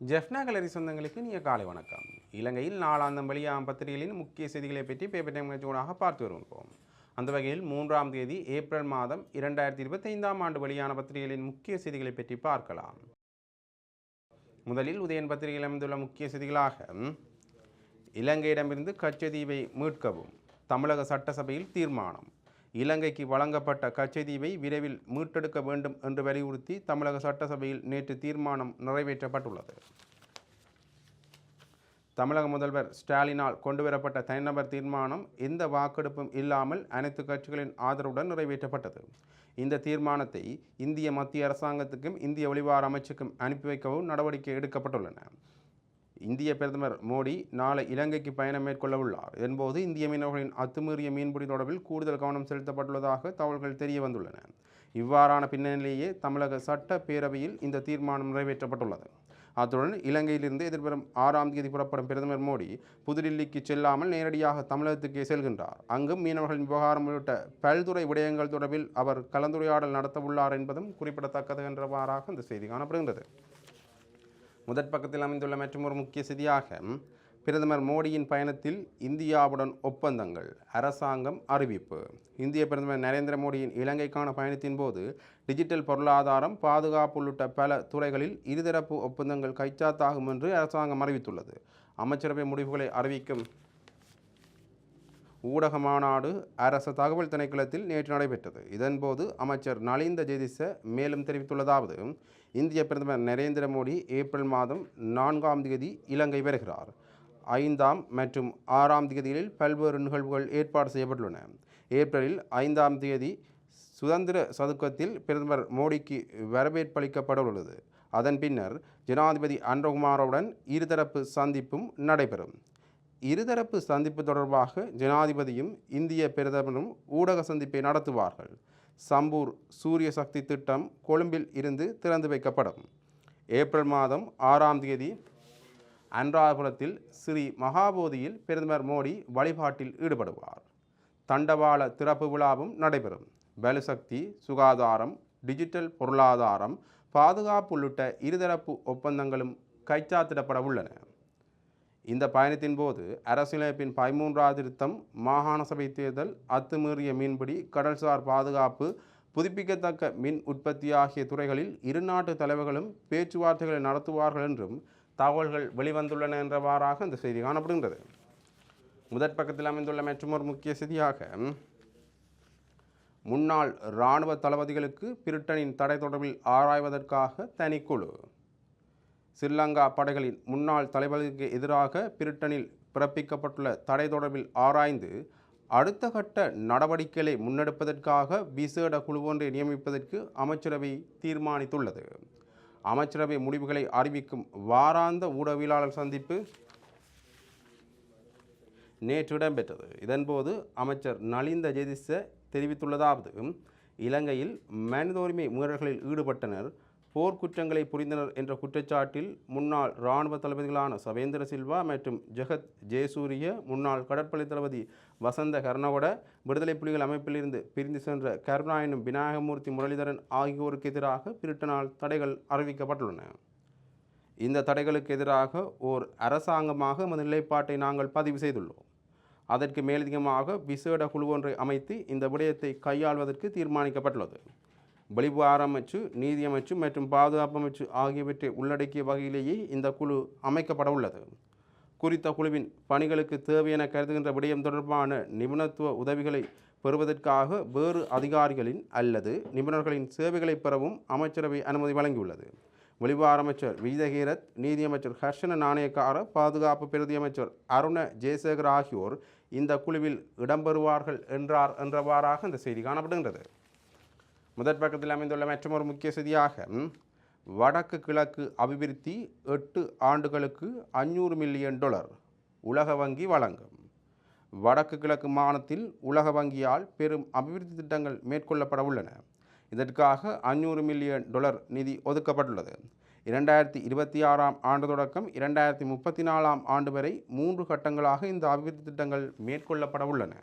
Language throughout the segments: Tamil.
ஜெஃப்னா கலரி சொந்தங்களுக்கு நீ காலை வணக்கம். இலங்கையில் நாளாந்தம் வெளியாகும் பத்திரிகைகளின் முக்கிய செய்திகளை பற்றி பேப்பர் டைம் நிகழ்ச்சியூடாக பார்த்து வருவோம். அந்த வகையில் மூன்றாம் தேதி ஏப்ரல் மாதம் இரண்டாயிரத்தி இருபத்தைந்தாம் ஆண்டு வெளியான பத்திரிகைகளின் முக்கிய செய்திகளை பற்றி பார்க்கலாம். முதலில் உதயன் பத்திரிகையில் அமைந்துள்ள முக்கிய செய்திகளாக இலங்கையிடமிருந்து கச்சதீவை மீட்கவும் தமிழக சட்டசபையில் தீர்மானம். இலங்கைக்கு வழங்கப்பட்ட கச்சதீவை விரைவில் மீட்டெடுக்க வேண்டும் என்று வலியுறுத்தி தமிழக சட்டசபையில் நேற்று தீர்மானம் நிறைவேற்றப்பட்டுள்ளது. தமிழக முதல்வர் ஸ்டாலினால் கொண்டுவரப்பட்ட தனிநபர் தீர்மானம் எந்த வாக்கெடுப்பும் இல்லாமல் அனைத்து கட்சிகளின் ஆதரவுடன் நிறைவேற்றப்பட்டது. இந்த தீர்மானத்தை இந்திய மத்திய அரசாங்கத்துக்கும் இந்திய வெளிவார அமைச்சுக்கும் அனுப்பி வைக்கவும் நடவடிக்கை எடுக்கப்பட்டுள்ளன. இந்திய பிரதமர் மோடி நாளை இலங்கைக்கு பயணம் மேற்கொள்ள உள்ளார் இதன்போது இந்திய மீனவர்களின் அத்துமீறிய மீன்பிடி தொடர்பில் கூடுதல் கவனம் செலுத்தப்பட்டுள்ளதாக தகவல்கள் தெரிய வந்துள்ளன இவ்வாறான பின்னணியிலேயே தமிழக சட்ட பேரவையில் இந்த தீர்மானம் நிறைவேற்றப்பட்டுள்ளது. அத்துடன் இலங்கையிலிருந்து எதிர்வரும் ஆறாம் தேதி புறப்படும் பிரதமர் மோடி புதுடில்லிக்கு செல்லாமல் நேரடியாக தமிழகத்துக்கே செல்கின்றார். அங்கும் மீனவர்களின் விவகாரம் உள்ளிட்ட பல்துறை விடயங்கள் தொடர்பில் அவர் கலந்துரையாடல் நடத்த உள்ளார் என்பதும் குறிப்பிடத்தக்கது என்றவாறாக இந்த செய்தி காணப்படுகின்றது. முதற் பக்கத்தில் அமைந்துள்ள மற்றொரு முக்கிய செய்தியாக பிரதமர் மோடியின் பயணத்தில் இந்தியாவுடன் ஒப்பந்தங்கள் அரசாங்கம் அறிவிப்பு. இந்திய பிரதமர் நரேந்திர மோடியின் இலங்கைக்கான பயணத்தின் போது டிஜிட்டல் பொருளாதாரம் பாதுகாப்பு உள்ளிட்ட பல துறைகளில் இருதரப்பு ஒப்பந்தங்கள் கைச்சாத்தாகும் என்று அரசாங்கம் அறிவித்துள்ளது. அமைச்சரவை முடிவுகளை அறிவிக்கும் ஊடக மாநாடு அரசு தகவல் திணைக்களத்தில் நேற்று நடைபெற்றது. இதன்போது அமைச்சர் நலிந்த ஜெதிச மேலும் தெரிவித்துள்ளதாவது இந்திய பிரதமர் நரேந்திர மோடி ஏப்ரல் மாதம் நான்காம் தேதி இலங்கை வருகிறார். ஐந்தாம் மற்றும் ஆறாம் தேதிகளில் பல்வேறு நிகழ்வுகள் ஏற்பாடு செய்யப்பட்டுள்ளன. ஏப்ரலில் ஐந்தாம் தேதி சுதந்திர சதுக்கத்தில் பிரதமர் மோடிக்கு வரவேற்பளிக்கப்பட உள்ளது. அதன் பின்னர் ஜனாதிபதி அன்றகுமாரவுடன் இருதரப்பு சந்திப்பும் நடைபெறும். இருதரப்பு சந்திப்பு தொடர்பாக ஜனாதிபதியும் இந்திய பிரதமரும் ஊடக சந்திப்பை நடத்துவார்கள். சம்பூர் சூரிய சக்தி திட்டம் கொழும்பில் இருந்து திறந்து வைக்கப்படும். ஏப்ரல் மாதம் ஆறாம் தேதி அன்றாபுரத்தில் ஸ்ரீ மகாபோதியில் பிரதமர் மோடி வழிபாட்டில் ஈடுபடுவார். தண்டவாள திறப்பு விழாவும் நடைபெறும். பலுசக்தி சுகாதாரம் டிஜிட்டல் பொருளாதாரம் பாதுகாப்பு உள்ளிட்ட இருதரப்பு ஒப்பந்தங்களும் கைச்சாத்திடப்பட உள்ளன. இந்த பயணத்தின் போது அரசியலமைப்பின் பதிமூன்றாவது திருத்தம் மாகாண சபை தேர்தல் அத்துமீறிய மீன்பிடி கடல்சார் பாதுகாப்பு புதுப்பிக்கத்தக்க மின் உற்பத்தி ஆகிய துறைகளில் இரு நாட்டு தலைவர்களும் பேச்சுவார்த்தைகளை நடத்துவார்கள் என்றும் தகவல்கள் வெளிவந்துள்ளன என்றவாறாக இந்த செய்தி காணப்படுகின்றது. முதற் பக்கத்தில் அமைந்துள்ள மற்றொரு முக்கிய செய்தியாக முன்னாள் இராணுவ தளபதிகளுக்கு பிரிட்டனின் தடை தொடர்பில் ஆராய்வதற்காக தனிக்குழு ஸ்ரீலங்கா படைகளின் முன்னாள் தலைவர்களுக்கு எதிராக பிரிட்டனில் பிறப்பிக்கப்பட்டுள்ள தடை தொடர்பில் ஆராய்ந்து அடுத்த கட்ட நடவடிக்கைகளை முன்னெடுப்பதற்காக விசேட குழு ஒன்றை நியமிப்பதற்கு அமைச்சரவை தீர்மானித்துள்ளது. அமைச்சரவை முடிவுகளை அறிவிக்கும் வாராந்த ஊடகவியலாளர் சந்திப்பு நேற்று இடம்பெற்றது. இதன்போது அமைச்சர் நலிந்த ஜெதிச தெரிவித்துள்ளதாவது இலங்கையில் மனித உரிமை மீறல்களில் ஈடுபட்டனர் போர்க்குற்றங்களை புரிந்தனர் என்ற குற்றச்சாட்டில் முன்னாள் இராணுவ தளபதிகளான சவேந்திர சில்வா மற்றும் ஜெகத் ஜெயசூரிய முன்னாள் கடற்படை தளபதி வசந்த கர்ணவட விடுதலை புலிகள் அமைப்பிலிருந்து பிரிந்து சென்ற கருணாயனும் விநாயகமூர்த்தி முரளிதரன் ஆகியோருக்கு எதிராக பிரிட்டனால் தடைகள் அறிவிக்கப்பட்டுள்ளன. இந்த தடைகளுக்கு எதிராக ஓர் அரசாங்கமாக எமது நிலைப்பாட்டை நாங்கள் பதிவு செய்துள்ளோம். அதற்கு மேலதிகமாக விசேட குழு ஒன்றை அமைத்து இந்த விடயத்தை கையாள்வதற்கு தீர்மானிக்கப்பட்டுள்ளது. வெளிவார அமைச்சு நீதியமைச்சு மற்றும் பாதுகாப்பு அமைச்சு ஆகியவற்றை உள்ளடக்கிய வகையிலேயே இந்த குழு அமைக்கப்பட உள்ளது. குறித்த குழுவின் பணிகளுக்கு தேவையென கருதுகின்ற விடயம் தொடர்பான நிபுணத்துவ உதவிகளை பெறுவதற்காக வேறு அதிகாரிகளின் அல்லது நிபுணர்களின் சேவைகளை பெறவும் அமைச்சரவை அனுமதி வழங்கியுள்ளது. வெளிவார அமைச்சர் விஜயகீரத் நீதியமைச்சர் ஹர்ஷன நாணயக்கார பாதுகாப்பு பிரதியமைச்சர் அருண ஜெயசேகர் ஆகியோர் இந்த குழுவில் இடம்பெறுவார்கள் என்றார் என்றவாறாக இந்த செய்தி காணப்படுகின்றது. முதற் பக்கத்தில் அமைந்துள்ள மற்றொரு முக்கிய செய்தியாக வடக்கு கிழக்கு அபிவிருத்தி எட்டு ஆண்டுகளுக்கு அஞ்சூறு மில்லியன் டாலர் உலக வங்கி வழங்கும். வடக்கு கிழக்கு மாநிலத்தில் உலக வங்கியால் பெரும் அபிவிருத்தி திட்டங்கள் மேற்கொள்ளப்பட உள்ளன. இதற்காக அஞ்சூறு மில்லியன் டாலர் நிதி ஒதுக்கப்பட்டுள்ளது. இரண்டாயிரத்தி இருபத்தி ஆறாம் ஆண்டு தொடக்கம் இரண்டாயிரத்தி முப்பத்தி நாலாம் ஆண்டு வரை மூன்று கட்டங்களாக இந்த அபிவிருத்தி திட்டங்கள் மேற்கொள்ளப்பட உள்ளன.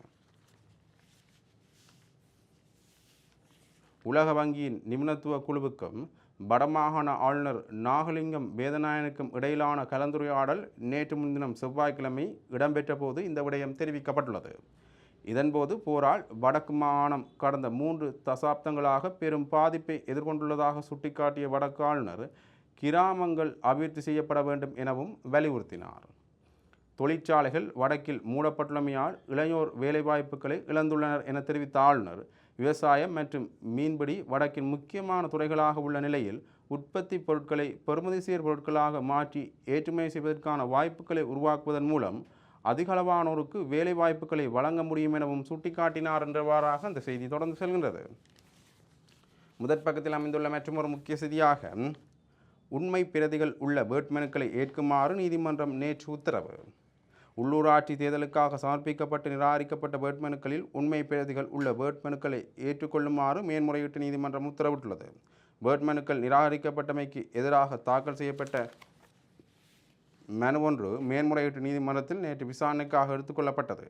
உலக வங்கியின் நிபுணத்துவ குழுவுக்கும் வடமாகாண ஆளுநர் நாகலிங்கம் வேதநாயனுக்கும் இடையிலான கலந்துரையாடல் நேற்று முன்தினம் செவ்வாய்க்கிழமை இடம்பெற்ற போது இந்த விடயம் தெரிவிக்கப்பட்டுள்ளது. இதன்போது போரால் வடக்கு மாகாணம் கடந்த மூன்று தசாப்தங்களாக பெரும் பாதிப்பை எதிர்கொண்டுள்ளதாக சுட்டிக்காட்டிய வடக்கு ஆளுநர் கிராமங்கள் அபிவிருத்தி செய்யப்பட வேண்டும் எனவும் வலியுறுத்தினார். தொழிற்சாலைகள் வடக்கில் மூடப்பட்டுள்ளமையால் இளையோர் வேலைவாய்ப்புகளை இழந்துள்ளனர் என தெரிவித்த ஆளுநர் விவசாயம் மற்றும் மீன்பிடி வடக்கின் முக்கியமான துறைகளாக உள்ள நிலையில் உற்பத்தி பொருட்களை பெறுமதிசீர் பொருட்களாக மாற்றி ஏற்றுமதி செய்வதற்கான வாய்ப்புகளை உருவாக்குவதன் மூலம் அதிகளவானோருக்கு வேலை வாய்ப்புகளை வழங்க முடியும் எனவும் சுட்டிக்காட்டினார் என்றவாறாக அந்த செய்தி தொடர்ந்து செல்கின்றது. முதற் பக்கத்தில் அமைந்துள்ள மற்றொரு முக்கிய செய்தியாக உண்மை பிரதிகள் உள்ள வேட்புமனுக்களை ஏற்குமாறு நீதிமன்றம் நேற்று உத்தரவு. உள்ளூராட்சி தேர்தலுக்காக சமர்ப்பிக்கப்பட்டு நிராகரிக்கப்பட்ட வேட்புமனுக்களில் உண்மை பிரதிகள் உள்ள வேட்புமனுக்களை ஏற்றுக்கொள்ளுமாறு மேன்முறையீட்டு நீதிமன்றம் உத்தரவிட்டுள்ளது. வேட்புமனுக்கள் நிராகரிக்கப்பட்டமைக்கு எதிராக தாக்கல் செய்யப்பட்ட மனு ஒன்று மேன்முறையீட்டு நீதிமன்றத்தில் நேற்று விசாரணைக்காக எடுத்துக்கொள்ளப்பட்டது.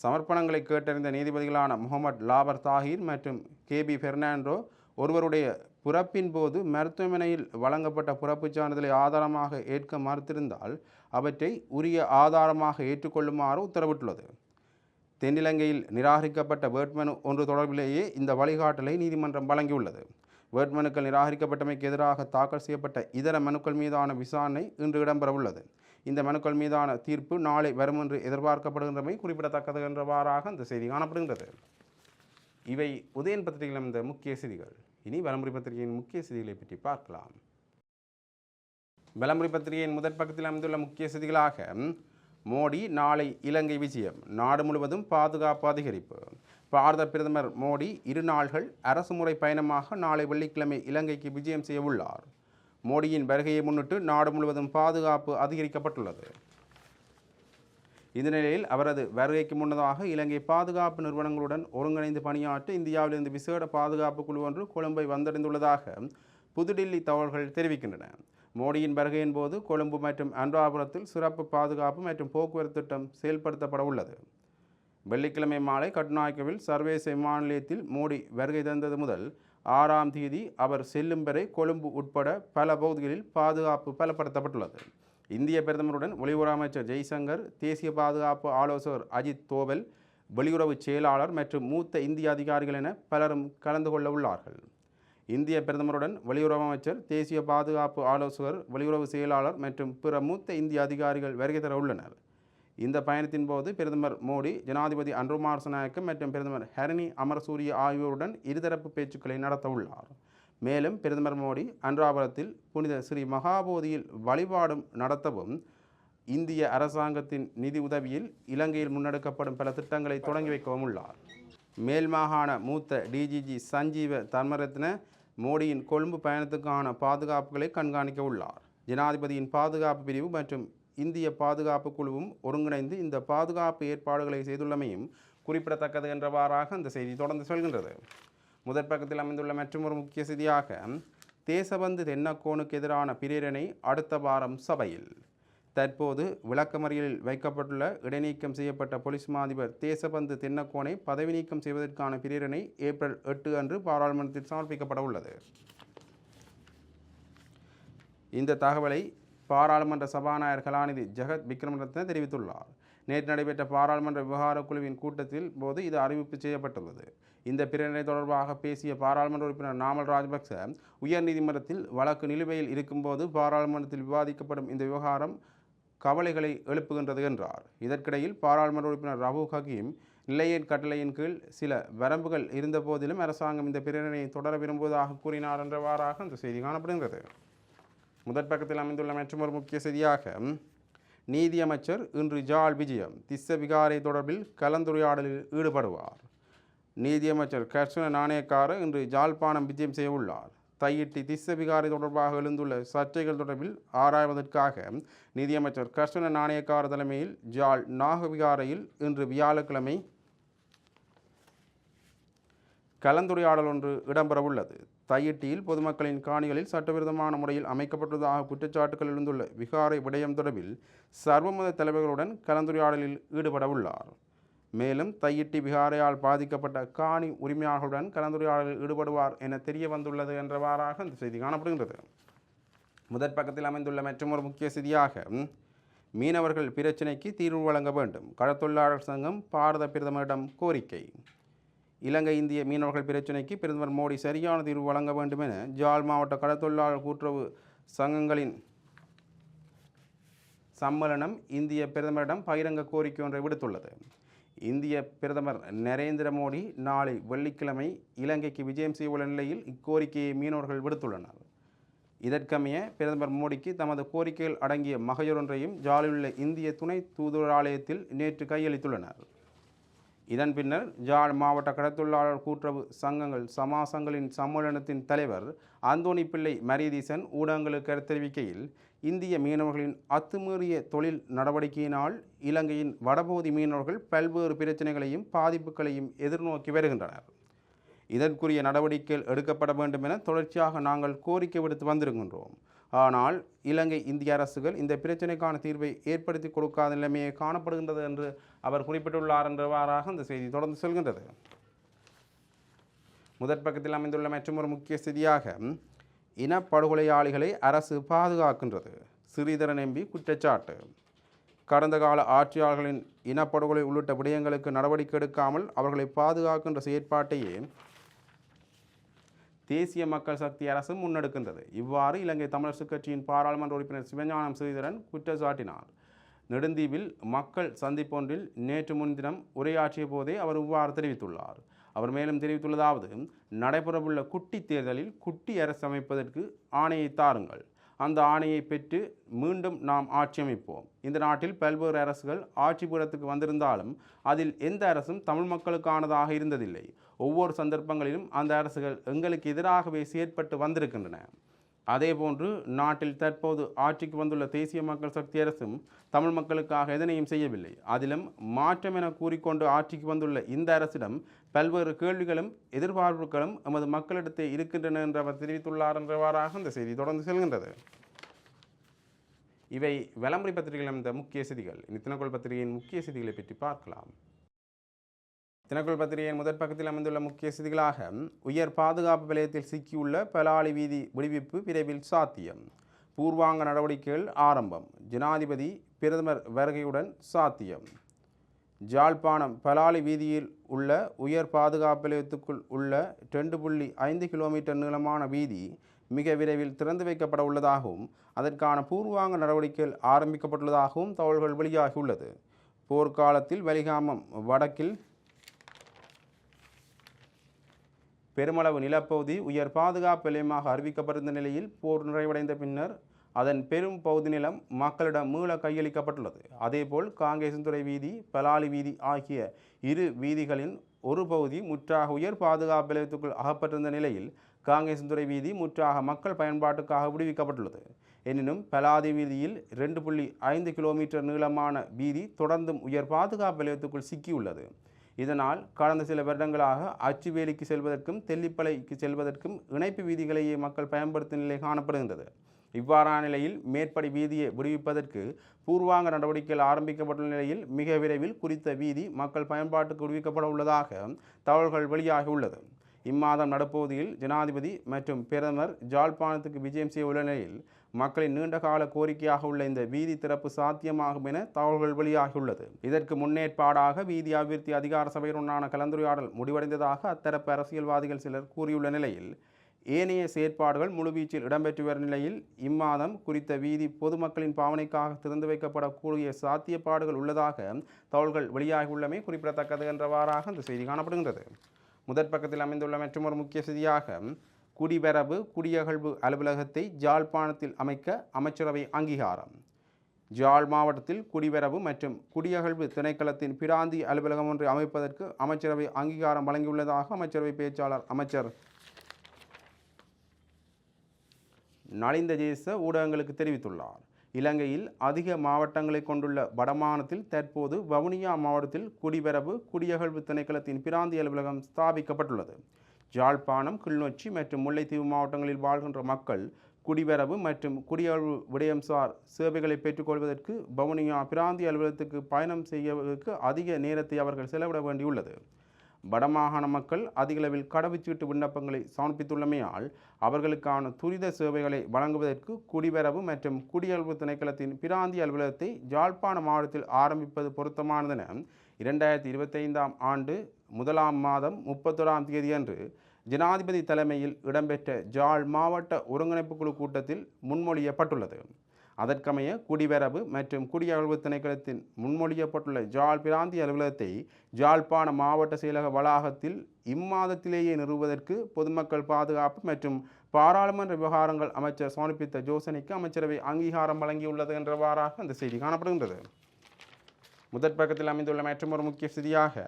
சமர்ப்பணங்களை கேட்டறிந்த நீதிபதிகளான முகமது லாபர் தாஹிர் மற்றும் கே பி பெர்னாண்டோ ஒருவருடைய பிறப்பின் போது மருத்துவமனையில் வழங்கப்பட்ட பிறப்புச் சான்றிதழை ஆதாரமாக ஏற்க மறுத்திருந்தால் அவற்றை உரிய ஆதாரமாக ஏற்றுக்கொள்ளுமாறு உத்தரவிட்டுள்ளது. தென்னிலங்கையில் நிராகரிக்கப்பட்ட வேட்மனு ஒன்று தொடர்பிலேயே இந்த வழிகாட்டலை நீதிமன்றம் வழங்கியுள்ளது. வேட்மனுக்கள் நிராகரிக்கப்பட்டமைக்கு எதிராக தாக்கல் செய்யப்பட்ட இதர மனுக்கள் மீதான விசாரணை இன்று இடம்பெறவுள்ளது. இந்த மனுக்கள் மீதான தீர்ப்பு நாளை வரும் என்று எதிர்பார்க்கப்படுகின்றமை குறிப்பிடத்தக்கது என்றவாறாக அந்த செய்தி காணப்படுகின்றது. இவை உதயன் பத்திரிகையில் அமைந்த முக்கிய செய்திகள். இனி வரம்புரி பத்திரிகையின் முக்கிய செய்திகளை பற்றி பார்க்கலாம். வலமுறை பத்திரிகையின் முதற் பக்கத்தில் அமைந்துள்ள முக்கிய செய்திகளாக மோடி நாளை இலங்கை விஜயம் நாடு முழுவதும் பாதுகாப்பு அதிகரிப்பு. பாரத பிரதமர் மோடி இரு நாள்கள் அரசு முறை பயணமாக நாளை வெள்ளிக்கிழமை இலங்கைக்கு விஜயம் செய்ய உள்ளார். மோடியின் வருகையை முன்னிட்டு நாடு முழுவதும் பாதுகாப்பு அதிகரிக்கப்பட்டுள்ளது. இந்த நிலையில் அவரது வருகைக்கு முன்னதாக இலங்கை பாதுகாப்பு நிறுவனங்களுடன் ஒருங்கிணைந்து பணியாற்ற இந்தியாவிலிருந்து விசேட பாதுகாப்பு குழு ஒன்று கொழும்பை வந்தடைந்துள்ளதாக புதுடில்லி தகவல்கள் தெரிவிக்கின்றன. மோடியின் வருகையின் போது கொழும்பு மற்றும் அன்றாபுரத்தில் சிறப்பு பாதுகாப்பு மற்றும் போக்குவரத்து திட்டம் செயல்படுத்தப்பட உள்ளது. வெள்ளிக்கிழமை மாலை கட்நாயக்கவில் சர்வேச விமான நிலையத்தில் மோடி வருகை தந்தது முதல் ஆறாம் தேதி அவர் செல்லும் வரை கொழும்பு உட்பட பல பகுதிகளில் பாதுகாப்பு பலப்படுத்தப்பட்டுள்ளது. இந்திய பிரதமருடன் வெளியுறவு அமைச்சர் ஜெய்சங்கர் தேசிய பாதுகாப்பு ஆலோசகர் அஜித் தோவல் வெளியுறவு செயலாளர் மற்றும் மூத்த இந்திய அதிகாரிகள் என பலரும் கலந்து கொள்ள உள்ளார்கள். இந்திய பிரதமருடன் வெளியுறவு அமைச்சர் தேசிய பாதுகாப்பு ஆலோசகர் வெளியுறவு செயலாளர் மற்றும் பிற மூத்த இந்திய அதிகாரிகள் வருகை தர உள்ளனர். இந்த பயணத்தின் போது பிரதமர் மோடி ஜனாதிபதி அன்ருமார் சனாயக்க மற்றும் பிரதமர் ஹரணி அமரசூரிய ஆகியோருடன் இருதரப்பு பேச்சுக்களை நடத்த உள்ளார். மேலும் பிரதமர் மோடி அன்றாபுரத்தில் புனித ஸ்ரீ மகாபோதியில் வழிபாடும் நடத்தவும் இந்திய அரசாங்கத்தின் நிதி உதவியில் இலங்கையில் முன்னெடுக்கப்படும் பல திட்டங்களை தொடங்கி வைக்கவும் உள்ளார். மேல் மாகாண மூத்த டிஜிஜி சஞ்சீவ தர்மரத்ன மோடியின் கொழும்பு பயணத்துக்கான பாதுகாப்புகளை கண்காணிக்க உள்ளார். ஜனாதிபதியின் பாதுகாப்பு பிரிவு மற்றும் இந்திய பாதுகாப்பு குழுவும் ஒருங்கிணைந்து இந்த பாதுகாப்பு ஏற்பாடுகளை செய்துள்ளமையும் குறிப்பிடத்தக்கது என்றவாறாக அந்த செய்தி தொடர்ந்து சொல்கின்றது. முதற் பக்கத்தில் அமைந்துள்ள மற்றொரு முக்கிய செய்தியாக தேசபந்து தென்னக்கோனுக்கு எதிரான பிரேரணை அடுத்த வாரம் சபையில். தற்போது விளக்கமறியலில் வைக்கப்பட்டுள்ள இடைநீக்கம் செய்யப்பட்ட போலீஸ் மாதிபர் தேசபந்து தென்னக்கோனை பதவி நீக்கம் செய்வதற்கான பிரேரணை ஏப்ரல் எட்டு அன்று பாராளுமன்றத்தில் சமர்ப்பிக்கப்பட உள்ளது. இந்த தகவலை பாராளுமன்ற சபாநாயகர் கலாநிதி ஜெகத் விக்ரமரத்ன தெரிவித்துள்ளார். நேற்று நடைபெற்ற பாராளுமன்ற விவகார குழுவின் கூட்டத்தில் போது இது அறிவிப்பு செய்யப்பட்டுள்ளது. இந்த பிரேரணை தொடர்பாக பேசிய பாராளுமன்ற உறுப்பினர் நாமல் ராஜபக்ச உயர்நீதிமன்றத்தில் வழக்கு நிலுவையில் இருக்கும்போது பாராளுமன்றத்தில் விவாதிக்கப்படும் இந்த விவகாரம் கவலைகளை எழுப்புகின்றது என்றார். இதற்கிடையில் பாராளுமன்ற உறுப்பினர் ரவு ஹகீம் நிலையின் கட்டளையின் கீழ் சில வரம்புகள் இருந்தபோதிலும் அரசாங்கம் இந்த பிரேரணையை தொடர விரும்புவதாக கூறினார் என்றவாறாக அந்த செய்தி காணப்படுகிறது முதற் பக்கத்தில் அமைந்துள்ள மற்றொரு முக்கிய செய்தியாக நீதியமைச்சர் இன்று ஜால் விஜயம் திஸ்ஸ விகாரை தொடர்பில் கலந்துரையாடலில் ஈடுபடுவார். நீதியமைச்சர் கர்ஷன நாணயக்கார இன்று ஜாழ்ப்பாணம் விஜயம் செய்ய உள்ளார். தையிட்டி திஸ்ஸ விகாரை தொடர்பாக எழுந்துள்ள சர்ச்சைகள் தொடர்பில் ஆராய்வதற்காக நிதியமைச்சர் கர்ஷன நாணயக்கார தலைமையில் ஜால் நாகவிகாரையில் இன்று வியாழக்கிழமை கலந்துரையாடல் ஒன்று இடம்பெறவுள்ளது. தையிட்டியில் பொதுமக்களின் காணிகளில் சட்டவிரோதமான முறையில் அமைக்கப்பட்டுள்ளதாக குற்றச்சாட்டுகள் எழுந்துள்ள விகாரை விடயம் தொடர்பில் சர்வமத தலைவர்களுடன் கலந்துரையாடலில் ஈடுபட உள்ளார் மேலும் தையிட்டி விகாரையால் பாதிக்கப்பட்ட காணி உரிமையாளர்களுடன் கலந்துரையாடலில் ஈடுபடுவார் என தெரிய வந்துள்ளது என்றவாறாக இந்த செய்தி காணப்படுகின்றது. முதற் பக்கத்தில் அமைந்துள்ள மற்றொரு முக்கிய செய்தியாக மீனவர்கள் பிரச்சினைக்கு தீர்வு வழங்க வேண்டும். கடற்தொழிலாளர் சங்கம் பாரத பிரதமரிடம் கோரிக்கை. இலங்கை இந்திய மீனவர்கள் பிரச்சினைக்கு பிரதமர் மோடி சரியான தீர்வு வழங்க வேண்டும் என ஜாழ் மாவட்ட கடற்தொழிலாளர் கூட்டுறவு சங்கங்களின் சம்மேளனம் இந்திய பிரதமரிடம் பகிரங்க கோரிக்கை ஒன்றை விடுத்துள்ளது. இந்திய பிரதமர் நரேந்திர மோடி நாளை வெள்ளிக்கிழமை இலங்கைக்கு விஜயம் செய்யவுள்ள நிலையில் இக்கோரிக்கையை மீனவர்கள் விடுத்துள்ளனர். இதற்கமைய பிரதமர் மோடிக்கு தமது கோரிக்கைகள் அடங்கிய மகையொன்றையும் ஜாலியுள்ள இந்திய துணை தூதுவராலயத்தில் நேற்று கையளித்துள்ளனர். இதன் பின்னர் ஜாழ் மாவட்ட கடத்தொழிலாளர் கூட்டுறவு சங்கங்கள் சமாசங்களின் சம்மேளனத்தின் தலைவர் அந்தோணி பிள்ளை மரியதீசன் ஊடகங்களுக்கு தெரிவிக்கையில் இந்திய மீனவர்களின் அத்துமீறிய தொழில் நடவடிக்கையினால் இலங்கையின் வடபகுதி மீனவர்கள் பல்வேறு பிரச்சனைகளையும் பாதிப்புகளையும் எதிர்நோக்கி வருகின்றனர். இதற்குரிய நடவடிக்கைகள் எடுக்கப்பட வேண்டும் என தொடர்ச்சியாக நாங்கள் கோரிக்கை விடுத்து வந்திருக்கின்றோம். ஆனால் இலங்கை இந்திய அரசுகள் இந்த பிரச்சினைக்கான தீர்வை ஏற்படுத்தி கொடுக்காத நிலைமையே காணப்படுகின்றது என்று அவர் குறிப்பிட்டுள்ளார் என்றவாறாக அந்த செய்தி தொடர்ந்து செல்கின்றது. முதற் பக்கத்தில் அமைந்துள்ள மற்றொரு முக்கிய செய்தியாக இனப்படுகொலையாளிகளை அரசு பாதுகாக்கின்றது. ஸ்ரீதரன் எம்பி குற்றச்சாட்டு. கடந்த கால ஆட்சியாளர்களின் இனப்படுகொலை உள்ளிட்ட விடயங்களுக்கு நடவடிக்கை எடுக்காமல் அவர்களை பாதுகாக்கின்ற செயற்பாட்டையே தேசிய மக்கள் சக்தி அரசு முன்னெடுக்கின்றது. இவ்வாறு இலங்கை தமிழரசு கட்சியின் பாராளுமன்ற உறுப்பினர் சிவஞானம் ஸ்ரீதரன் குற்றச்சாட்டினார். நெடுந்தீவில் மக்கள் சந்திப்பொன்றில் நேற்று முன்தினம் உரையாற்றிய போதே அவர் இவ்வாறு தெரிவித்துள்ளார். அவர் மேலும் தெரிவித்துள்ளதாவது நடைபெறவுள்ள குட்டி தேர்தலில் குட்டி அரசு அமைப்பதற்கு ஆணையை தாருங்கள். அந்த ஆணையை பெற்று மீண்டும் நாம் ஆட்சி அமைப்போம். இந்த நாட்டில் பல்வேறு அரசுகள் ஆட்சி பீடத்துக்கு வந்திருந்தாலும் அதில் எந்த அரசும் தமிழ் மக்களுக்கானதாக இருந்ததில்லை. ஒவ்வொரு சந்தர்ப்பங்களிலும் அந்த அரசுகள் எங்களுக்கு எதிராகவே செயற்பட்டு வந்திருக்கின்றன. அதேபோன்று நாட்டில் தற்போது ஆட்சிக்கு வந்துள்ள தேசிய மக்கள் சக்தி அரசும் தமிழ் மக்களுக்காக எதனையும் செய்யவில்லை. அதிலும் மாற்றம் என கூறிக்கொண்டு ஆட்சிக்கு வந்துள்ள இந்த அரசிடம் பல்வேறு கேள்விகளும் எதிர்பார்ப்புகளும் எமது மக்களிடத்தே இருக்கின்றன என்று அவர் தெரிவித்துள்ளார் என்றவாறாக இந்த செய்தி தொடர்ந்து செல்கின்றது. இவை விளம்பரை பத்திரிகையில் இந்த முக்கிய செய்திகள். இனி தினக்குள் பத்திரிகையின் முக்கிய செய்திகளை பற்றி பார்க்கலாம். தினக்குள் பத்திரிகையின் முதற் பக்கத்தில் அமைந்துள்ள முக்கிய செய்திகளாக உயர் பாதுகாப்பு விலையத்தில் சிக்கியுள்ள பலாளி வீதி விடுவிப்பு விரைவில் சாத்தியம். பூர்வாங்க நடவடிக்கைகள் ஆரம்பம். ஜனாதிபதி பிரதமர் வருகையுடன் சாத்தியம். ஜாழ்ப்பாணம் பலாளி வீதியில் உள்ள உயர் பாதுகாப்பு நிலையத்துக்குள் உள்ள ரெண்டு புள்ளி ஐந்து கிலோமீட்டர் நீளமான வீதி மிக விரைவில் திறந்து வைக்கப்பட உள்ளதாகவும் அதற்கான பூர்வாங்க நடவடிக்கைகள் ஆரம்பிக்கப்பட்டுள்ளதாகவும் தகவல்கள் வெளியாகியுள்ளது. போர்க்காலத்தில் வலிகாமம் வடக்கில் பெருமளவு நிலப்பகுதி உயர் பாதுகாப்பு நிலையமாக அறிவிக்கப்பட்டிருந்த நிலையில் போர் நிறைவடைந்த பின்னர் அதன் பெரும் பகுதி நிலம் மக்களிடம் மீள கையளிக்கப்பட்டுள்ளது. அதேபோல் காங்கேசன்துறை வீதி பலாலி வீதி ஆகிய இரு வீதிகளின் ஒரு பகுதி முற்றாக உயர் பாதுகாப்பு நிலையத்துக்குள் அகப்பட்டிருந்த நிலையில் காங்கேசன்துறை வீதி முற்றாக மக்கள் பயன்பாட்டுக்காக விடுவிக்கப்பட்டுள்ளது. எனினும் பலாதி வீதியில் ரெண்டு புள்ளி ஐந்து கிலோமீட்டர் நீளமான வீதி தொடர்ந்தும் உயர் பாதுகாப்பு நிலையத்துக்குள் சிக்கியுள்ளது. இதனால் கடந்த சில வருடங்களாக அச்சுவேலிக்கு செல்வதற்கும் தெல்லிப்பளைக்கு செல்வதற்கும் இணைப்பு வீதிகளையே மக்கள் பயன்படுத்தும் நிலை காணப்படுகின்றது. இவ்வாறான நிலையில் மேற்படி வீதியை விடுவிப்பதற்கு பூர்வாங்க நடவடிக்கைகள் ஆரம்பிக்கப்பட்டுள்ள நிலையில் மிக விரைவில் குறித்த வீதி மக்கள் பயன்பாட்டுக்கு விடுவிக்கப்பட உள்ளதாக தகவல்கள் வெளியாகியுள்ளது இம்மாதம் நடுப்பகுதியில் ஜனாதிபதி மற்றும் பிரதமர் ஜாழ்ப்பாணத்துக்கு விஜயம் செய்ய உள்ள நிலையில் மக்களின் நீண்டகால கோரிக்கையாக உள்ள இந்த வீதி திறப்பு சாத்தியமாகும் என தகவல்கள் வெளியாகியுள்ளது. இதற்கு முன்னேற்பாடாக வீதி அபிவிருத்தி அதிகார சபையுடனான கலந்துரையாடல் முடிவடைந்ததாக அத்தரப்பு அரசியல்வாதிகள் சிலர் கூறியுள்ள நிலையில் ஏனைய செயற்பாடுகள் முழுவீச்சில் இடம்பெற்று வரும் நிலையில் இம்மாதம் குறித்த வீதி பொதுமக்களின் பாவனைக்காக திறந்து வைக்கப்படக்கூடிய சாத்தியப்பாடுகள் உள்ளதாக தகவல்கள் வெளியாகியுள்ளமை குறிப்பிடத்தக்கது என்றவாறாக இந்த செய்தி காணப்படுகின்றது. முதற் பக்கத்தில் அமைந்துள்ள மற்றொரு முக்கிய செய்தியாக குடிபெறவு குடியகழ்வு அலுவலகத்தை ஜாழ்ப்பாணத்தில் அமைக்க அமைச்சரவை அங்கீகாரம். ஜாழ் மாவட்டத்தில் குடிவரவு மற்றும் குடியகழ்வு திணைக்களத்தின் பிராந்திய அலுவலகம் ஒன்றை அமைப்பதற்கு அமைச்சரவை அங்கீகாரம் வழங்கியுள்ளதாக அமைச்சரவை பேச்சாளர் அமைச்சர் நலிந்த தேச ஊடகங்களுக்கு தெரிவித்துள்ளார். இலங்கையில் அதிக மாவட்டங்களை கொண்டுள்ள வடமானத்தில் தற்போது வவுனியா மாவட்டத்தில் குடிபெறவு குடியகழ்வு திணைக்களத்தின் பிராந்திய அலுவலகம் ஸ்தாபிக்கப்பட்டுள்ளது. யாழ்ப்பாணம் கிளிநொச்சி மற்றும் முல்லைத்தீவு மாவட்டங்களில் வாழ்கின்ற மக்கள் குடிவரவு மற்றும் குடியேழ்வு விடயம்சார் சேவைகளை பெற்றுக்கொள்வதற்கு பவுனியா பிராந்திய அலுவலகத்துக்கு பயணம் செய்வதற்கு அதிக நேரத்தை அவர்கள் செலவிட வேண்டியுள்ளது. வடமாகாண மக்கள் அதிகளவில் கடவுச்சீட்டு விண்ணப்பங்களை சமர்ப்பித்துள்ளமையால் அவர்களுக்கான துரித சேவைகளை வழங்குவதற்கு குடிவரவு மற்றும் குடியல்பு திணைக்களத்தின் பிராந்திய அலுவலகத்தை ஜாழ்ப்பாண மாவட்டத்தில் ஆரம்பிப்பது பொருத்தமானதென இரண்டாயிரத்தி இருபத்தைந்தாம் ஆண்டு முதலாம் மாதம் முப்பத்தொராம் தேதியன்று ஜனாதிபதி தலைமையில் இடம்பெற்ற ஜாழ் மாவட்ட ஒருங்கிணைப்பு குழு கூட்டத்தில் முன்மொழியப்பட்டுள்ளது. அதற்கமைய குடிவரவு மற்றும் குடியகழ்வு திணைக்களத்தின் முன்மொழியப்பட்டுள்ள ஜாழ் பிராந்திய அலுவலகத்தை ஜாழ்ப்பாண மாவட்ட செயலக வளாகத்தில் இம்மாதத்திலேயே நிறுவுவதற்கு பொதுமக்கள் பாதுகாப்பு மற்றும் பாராளுமன்ற விவகாரங்கள் அமைச்சர் சமர்ப்பித்த ஜோசனைக்கு அமைச்சரவை அங்கீகாரம் வழங்கியுள்ளது என்றவாறாக அந்த செய்தி காணப்படுகின்றது. முதற் பக்கத்தில் அமைந்துள்ள மற்றொரு முக்கிய செய்தியாக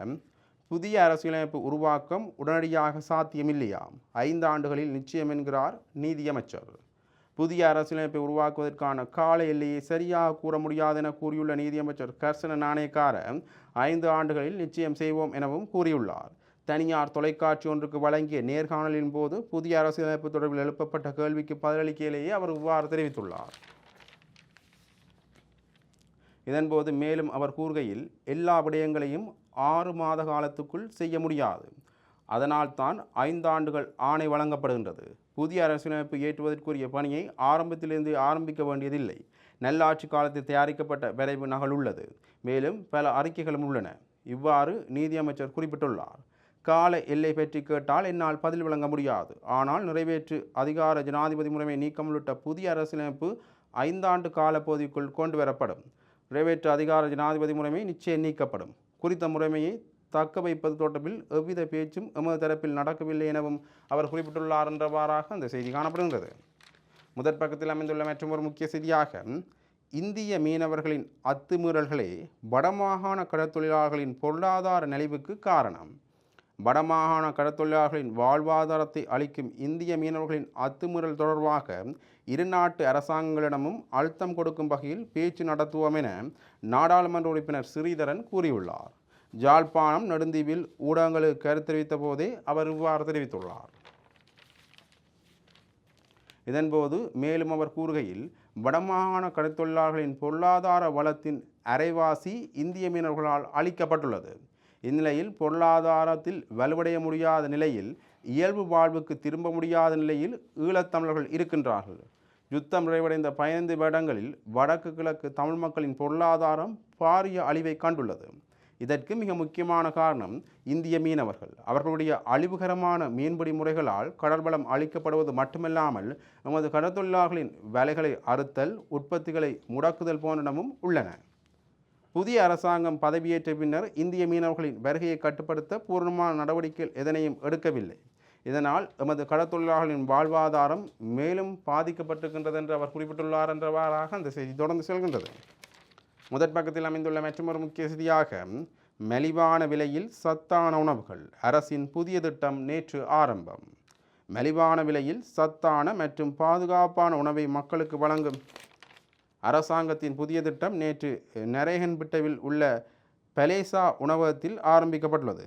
புதிய அரசியலமைப்பு உருவாக்கம் உடனடியாக சாத்தியமில்லையா? ஐந்து ஆண்டுகளில் நிச்சயம் என்கிறார் நீதியமைச்சர். புதிய அரசியலமைப்பை உருவாக்குவதற்கான கால எல்லையை சரியாக கூற முடியாது என கூறியுள்ள நீதியமைச்சர் கர்சன நாணயக்கார ஐந்து ஆண்டுகளில் நிச்சயம் செய்வோம் எனவும் கூறியுள்ளார். தனியார் தொலைக்காட்சி ஒன்றுக்கு வழங்கிய நேர்காணலின் போது புதிய அரசியலமைப்பு தொடர்பில் எழுப்பப்பட்ட கேள்விக்கு பதிலளிக்கையிலேயே அவர் இவ்வாறு தெரிவித்துள்ளார். இதன்போது மேலும் அவர் கூறுகையில் எல்லா விடயங்களையும் ஆறு மாத காலத்துக்குள் செய்ய முடியாது. அதனால்தான் ஐந்தாண்டுகள் ஆணை வழங்கப்படுகின்றது. புதிய அரசியலமைப்பு ஏற்றுவதற்குரிய பணியை ஆரம்பத்திலிருந்து ஆரம்பிக்க வேண்டியதில்லை. நல்லாட்சி காலத்தில் தயாரிக்கப்பட்ட விரைவு நகல் உள்ளது. மேலும் பல அறிக்கைகளும் உள்ளன. இவ்வாறு நீதியமைச்சர் குறிப்பிட்டுள்ளார். கால எல்லை பற்றி கேட்டால் என்னால் பதில் வழங்க முடியாது. ஆனால் நிறைவேற்று அதிகார ஜனாதிபதி முறைமை நீக்கம் உள்ளிட்ட புதிய அரசியலமைப்பு ஐந்தாண்டு காலப்பகுதிக்குள் கொண்டு வரப்படும். நிறைவேற்று அதிகார ஜனாதிபதி முறைமை நிச்சயம் நீக்கப்படும். குறித்த முறைமையை தக்க வைப்பது தொடர்பில் எவ்வித பேச்சும் எமது தரப்பில் நடக்கவில்லை எனவும் அவர் குறிப்பிட்டுள்ளார் என்றவாறாக அந்த செய்தி காணப்படுகின்றது. முதற் பக்கத்தில் அமைந்துள்ள மற்றொரு முக்கிய செய்தியாக இந்திய மீனவர்களின் அத்துமீறல்களே வடமாகாண கடற்தொழிலாளர்களின் பொருளாதார நலிவுக்கு காரணம். வடமாகாண கடத்தொழிலாளர்களின் வாழ்வாதாரத்தை அளிக்கும் இந்திய மீனவர்களின் அத்துமீறல் தொடர்பாக இரு நாட்டு அரசாங்கங்களிடமும் அழுத்தம் கொடுக்கும் வகையில் பேச்சு நடத்துவோம் என நாடாளுமன்ற உறுப்பினர் ஸ்ரீதரன் கூறியுள்ளார். ஜாழ்ப்பாணம் நெடுந்தீவில் ஊடகங்களுக்கு கருத்து தெரிவித்த போதே அவர் இவ்வாறு தெரிவித்துள்ளார். இதன்போது மேலும் அவர் கூறுகையில் வடமாகாண கடற்தொழிலாளர்களின் பொருளாதார வளத்தின் அரைவாசி இந்திய மீனவர்களால் அளிக்கப்பட்டுள்ளது இந்நிலையில் பொருளாதாரத்தில் வலுவடைய முடியாத நிலையில் இயல்பு வாழ்வுக்கு திரும்ப முடியாத நிலையில் ஈழத்தமிழர்கள் இருக்கின்றார்கள். யுத்தம் நிறைவடைந்த பதினைந்து வருடங்களில் வடக்கு கிழக்கு தமிழ் மக்களின் பொருளாதாரம் பாரிய அழிவை கண்டுள்ளது. இதற்கு மிக முக்கியமான காரணம் இந்திய மீனவர்கள். அவர்களுடைய அழிவுகரமான மீன்பிடி முறைகளால் கடற்பலம் அளிக்கப்படுவது மட்டுமல்லாமல் நமது கடற்தொழிலாளர்களின் வேலைகளை அறுத்தல் உற்பத்திகளை முடக்குதல் போன்றனவும் உள்ளன. புதிய அரசாங்கம் பதவியேற்ற பின்னர் இந்திய மீனவர்களின் வருகையை கட்டுப்படுத்த பூர்ணமான நடவடிக்கைகள் எதனையும் எடுக்கவில்லை. இதனால் எமது கடத்தொழிலாளர்களின் வாழ்வாதாரம் மேலும் பாதிக்கப்பட்டிருக்கின்றது என்று அவர் குறிப்பிட்டுள்ளார் என்றவாறாக அந்த செய்தி தொடர்ந்து செல்கின்றது. முதற் பக்கத்தில் அமைந்துள்ள மற்றொரு முக்கிய செய்தியாக மலிவான விலையில் சத்தான உணவுகள் அரசின் புதிய திட்டம் நேற்று ஆரம்பம். மலிவான விலையில் சத்தான மற்றும் பாதுகாப்பான உணவை மக்களுக்கு வழங்கும் அரசாங்கத்தின் புதிய திட்டம் நேற்று நரேகன்பிட்டவில் உள்ள பலேசா உணவகத்தில் ஆரம்பிக்கப்பட்டுள்ளது.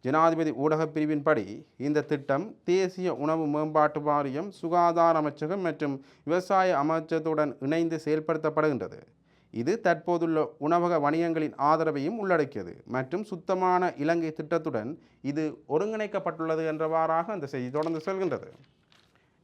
ஜனாதிபதி ஊடகப் பிரிவின்படி இந்த திட்டம் தேசிய உணவு மேம்பாட்டு வாரியம் சுகாதார அமைச்சகம் மற்றும் விவசாய அமைச்சத்துடன் இணைந்து செயல்படுத்தப்படுகின்றது. இது தற்போதுள்ள உணவக வணிகங்களின் ஆதரவையும் உள்ளடக்கியது மற்றும் சுத்தமான இலங்கை திட்டத்துடன் இது ஒருங்கிணைக்கப்பட்டுள்ளது என்றவாறாக அந்த செய்தி தொடர்ந்து செல்கின்றது.